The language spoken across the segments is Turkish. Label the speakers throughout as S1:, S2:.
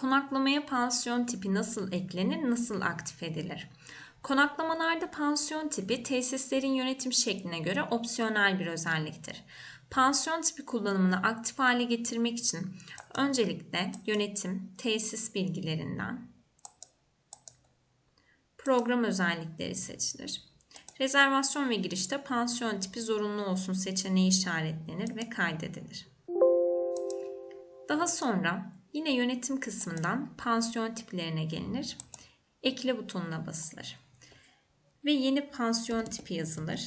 S1: Konaklamaya pansiyon tipi nasıl eklenir, nasıl aktif edilir? Konaklamalarda pansiyon tipi tesislerin yönetim şekline göre opsiyonel bir özelliktir. Pansiyon tipi kullanımını aktif hale getirmek için öncelikle yönetim, tesis bilgilerinden program özellikleri seçilir. Rezervasyon ve girişte pansiyon tipi zorunlu olsun seçeneği işaretlenir ve kaydedilir. Daha sonra yine yönetim kısmından pansiyon tiplerine gelinir. Ekle butonuna basılır. Ve yeni pansiyon tipi yazılır.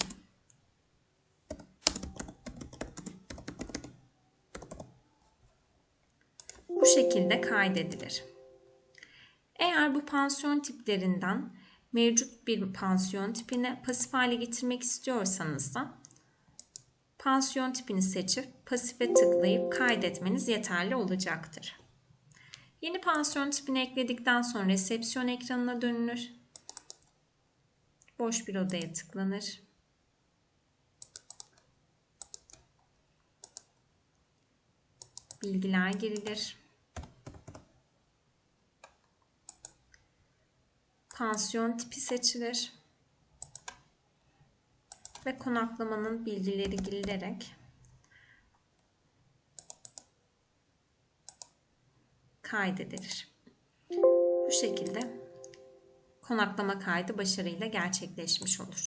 S1: Bu şekilde kaydedilir. Eğer bu pansiyon tiplerinden mevcut bir pansiyon tipine pasif hale getirmek istiyorsanız da pansiyon tipini seçip pasife tıklayıp kaydetmeniz yeterli olacaktır. Yeni pansiyon tipini ekledikten sonra resepsiyon ekranına dönülür. Boş bir odaya tıklanır. Bilgiler girilir. Pansiyon tipi seçilir. Ve konaklamanın bilgileri girilerek kaydedilir. Bu şekilde konaklama kaydı başarıyla gerçekleşmiş olur.